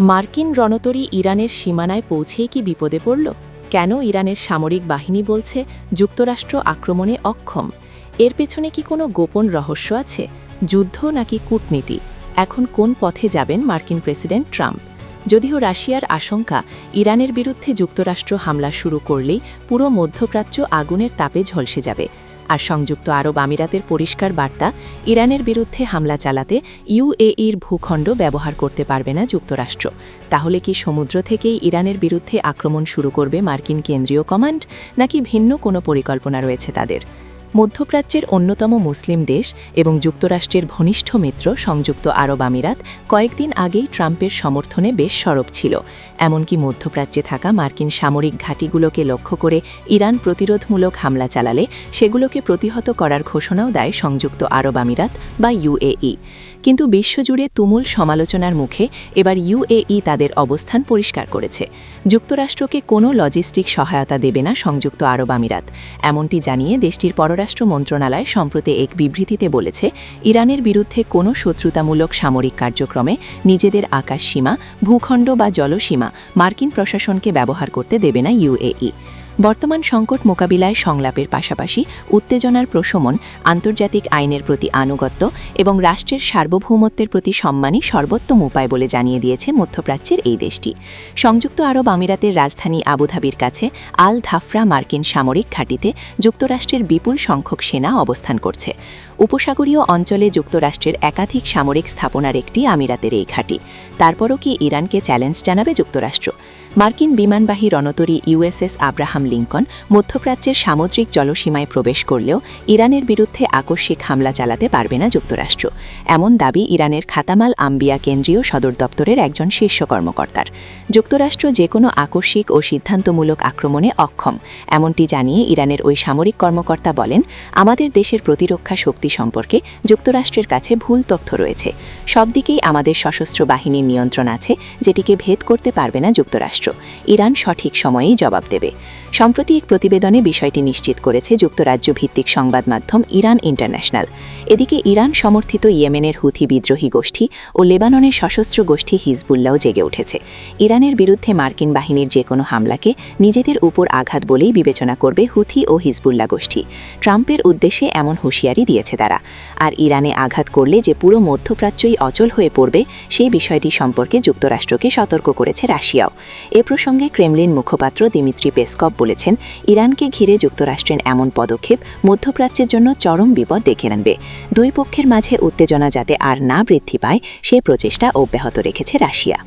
মার্কিন রণতরী ইরানের সীমানায় পৌঁছেই কি বিপদে পড়ল? কেন ইরানের সামরিক বাহিনী বলছে যুক্তরাষ্ট্র আক্রমণে অক্ষম? এর পেছনে কি কোনো গোপন রহস্য আছে? যুদ্ধ নাকি কূটনীতি? এখন কোন পথে যাবেন মার্কিন প্রেসিডেন্ট ট্রাম্প? যদিও রাশিয়ার আশঙ্কা, ইরানের বিরুদ্ধে যুক্তরাষ্ট্র হামলা শুরু করলেই পুরো মধ্যপ্রাচ্য আগুনের তাপে ঝলসে যাবে। আর সংযুক্ত আরব আমিরাতের পরিষ্কার বার্তা, ইরানের বিরুদ্ধে হামলা চালাতে ইউএইর ভূখণ্ড ব্যবহার করতে পারবে না যুক্তরাষ্ট্র। তাহলে কি সমুদ্র থেকেই ইরানের বিরুদ্ধে আক্রমণ শুরু করবে মার্কিন কেন্দ্রীয় কমান্ড, নাকি ভিন্ন কোনো পরিকল্পনা রয়েছে তাদের? মধ্যপ্রাচ্যের অন্যতম মুসলিম দেশ এবং যুক্তরাষ্ট্রের ঘনিষ্ঠ মিত্র সংযুক্ত আরব আমিরাত কয়েকদিন আগেই ট্রাম্পের সমর্থনে বেশ সরব ছিল। এমনকি মধ্যপ্রাচ্যে থাকা মার্কিন সামরিক ঘাঁটিগুলোকে লক্ষ্য করে ইরান প্রতিরোধমূলক হামলা চালালে সেগুলোকে প্রতিহত করার ঘোষণাও দেয় সংযুক্ত আরব আমিরাত বা ইউএই কিন্তু বিশ্বজুড়ে তুমুল সমালোচনার মুখে এবার ইউএই তাদের অবস্থান পরিষ্কার করেছে। যুক্তরাষ্ট্রকে কোনো লজিস্টিক সহায়তা দেবে না সংযুক্ত আরব আমিরাত। এমনটি জানিয়ে দেশটির পররাষ্ট্র মন্ত্রণালয় সম্প্রতি এক বিবৃতিতে বলেছে, ইরানের বিরুদ্ধে কোনো শত্রুতামূলক সামরিক কার্যক্রমে নিজেদের আকাশ সীমা, ভূখণ্ড বা জলসীমা মার্কিন প্রশাসনকে ব্যবহার করতে দেবে না ইউএই। বর্তমান সংকট মোকাবিলায় সংলাপের পাশাপাশি উত্তেজনার প্রশমন, আন্তর্জাতিক আইনের প্রতি আনুগত্য এবং রাষ্ট্রের সার্বভৌমত্বের প্রতি সম্মানই সর্বোত্তম উপায় বলে জানিয়ে দিয়েছে মধ্যপ্রাচ্যের এই দেশটি। সংযুক্ত আরব আমিরাতের রাজধানী আবুধাবির কাছে আল ধাফরা মার্কিন সামরিক ঘাঁটিতে যুক্তরাষ্ট্রের বিপুল সংখ্যক সেনা অবস্থান করছে। উপসাগরীয় অঞ্চলে যুক্তরাষ্ট্রের একাধিক সামরিক স্থাপনার একটি আমিরাতের এই ঘাঁটি। তারপরও কি ইরানকে চ্যালেঞ্জ জানাবে যুক্তরাষ্ট্র? মার্কিন বিমানবাহী রণতরী ইউএসএস আব্রাহাম লিঙ্কন মধ্যপ্রাচ্যের সামুদ্রিক জলসীমায় প্রবেশ করলেও ইরানের বিরুদ্ধে আকস্মিক হামলা চালাতে পারবে না যুক্তরাষ্ট্র। এমন দাবি ইরানের খাতামাল আম্বিয়া কেন্দ্রীয় সদর দপ্তরের একজন শীর্ষ কর্মকর্তার। যুক্তরাষ্ট্র যে কোনো আকস্মিক ও সিদ্ধান্তমূলক আক্রমণে অক্ষম, এমনটি জানিয়ে ইরানের ওই সামরিক কর্মকর্তা বলেন, আমাদের দেশের প্রতিরক্ষা শক্তি সম্পর্কে যুক্তরাষ্ট্রের কাছে ভুল তথ্য রয়েছে। সব দিকেই আমাদের সশস্ত্র বাহিনীর নিয়ন্ত্রণ আছে, যেটিকে ভেদ করতে পারবে না যুক্তরাষ্ট্র। ইরান সঠিক সময়েই জবাব দেবে। সম্প্রতি এক প্রতিবেদনে বিষয়টি নিশ্চিত করেছে যুক্তরাজ্য ভিত্তিক সংবাদ মাধ্যম ইরান ইন্টারন্যাশনাল। এদিকে ইরান সমর্থিত ইয়েমেনের হুথি বিদ্রোহী গোষ্ঠী ও লেবাননের সশস্ত্র গোষ্ঠী হিজবুল্লাও জেগে উঠেছে। ইরানের বিরুদ্ধে মার্কিন বাহিনীর যে কোনো হামলাকে নিজেদের উপর আঘাত বলেই বিবেচনা করবে হুথি ও হিজবুল্লা গোষ্ঠী। ট্রাম্পের উদ্দেশ্যে এমন হুঁশিয়ারি দিয়েছে তারা। আর ইরানে আঘাত করলে যে পুরো মধ্যপ্রাচ্যই অচল হয়ে পড়বে, সেই বিষয়টি সম্পর্কে যুক্তরাষ্ট্রকে সতর্ক করেছে রাশিয়াও। এ প্রসঙ্গে ক্রেমলিন মুখপাত্র দিমিত্রি পেসকপ বলেছেন, ইরানকে ঘিরে যুক্তরাষ্ট্রের এমন পদক্ষেপ মধ্যপ্রাচ্যের জন্য চরম বিপদ ডেকে আনবে। দুই পক্ষের মাঝে উত্তেজনা যাতে আর না বৃদ্ধি পায়, সে প্রচেষ্টা অব্যাহত রেখেছে রাশিয়া।